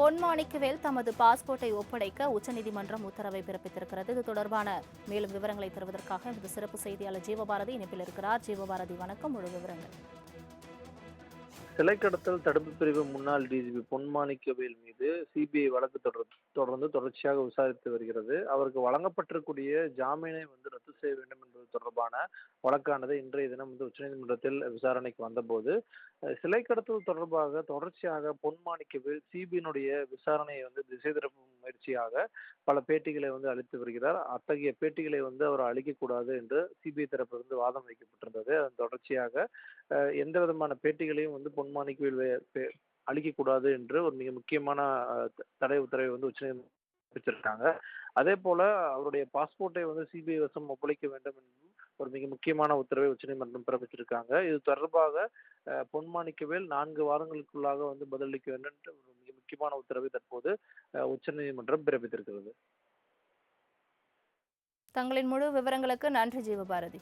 பொன்மாணிக்கவேல் தமது பாஸ்போர்ட்டை ஒப்படைக்க உச்சநீதிமன்றம் உத்தரவை பிறப்பித்திருக்கிறது. இது தொடர்பான மேலும் விவரங்களை தருவதற்காக இந்த சிறப்பு செய்தியாளர் ஜீவபாரதி இணைப்பில் இருக்கிறார். ஜீவபாரதி வணக்கம். முழு விவரங்கள். சிலை கடத்தல் தடுப்பு பிரிவு முன்னாள் டிஜிபி பொன்மாணிக்கவேல் மீது சிபிஐ வழக்கு தொடர் தொடர்ந்து தொடர்ச்சியாக விசாரித்து வருகிறது. அவருக்கு வழங்கப்பட்டிருக்கூடிய ஜாமீனை வந்து ரத்து செய்ய வேண்டும் என்பது தொடர்பான வழக்கானது இன்றைய தினம் வந்து உச்சநீதிமன்றத்தில் விசாரணைக்கு வந்தபோது சிலை கடத்தல் தொடர்பாக தொடர்ச்சியாக பொன்மாணிக்கவேல் சிபிஐனுடைய விசாரணையை வந்து திசை திருப்பும் முயற்சியாக பல பேட்டிகளை வந்து அளித்து வருகிறார். அத்தகைய பேட்டிகளை வந்து அவர் அளிக்கக்கூடாது என்று சிபிஐ தரப்பிலிருந்து வாதம் வைக்கப்பட்டிருந்தது. அதன் தொடர்ச்சியாக எந்த விதமான பேட்டிகளையும் வந்து பொன்மாணிக்கவேல் அளிக்கக்கூடாது என்று ஒரு மிக முக்கியமான தடை உத்தரவை வந்து உச்சநீதிமன்றம் வச்சிருக்காங்க அதே போல அவருடைய பாஸ்போர்ட்டை வந்து சிபிஐ வசம் ஒப்படைக்க வேண்டும் என்றும் ஒரு மிக முக்கியமான உத்தரவை உச்சநீதிமன்றம் பிறப்பிச்சிருக்காங்க இது தொடர்பாக பொன்மாணிக்கவேல் நான்கு வாரங்களுக்குள்ளாக வந்து பதிலளிக்க வேண்டும் என்ற ஒரு மிக முக்கியமான உத்தரவை தற்போது உச்சநீதிமன்றம் பிறப்பித்திருக்கிறது. தங்களின் முழு விவரங்களுக்கு நன்றி ஜீவபாரதி.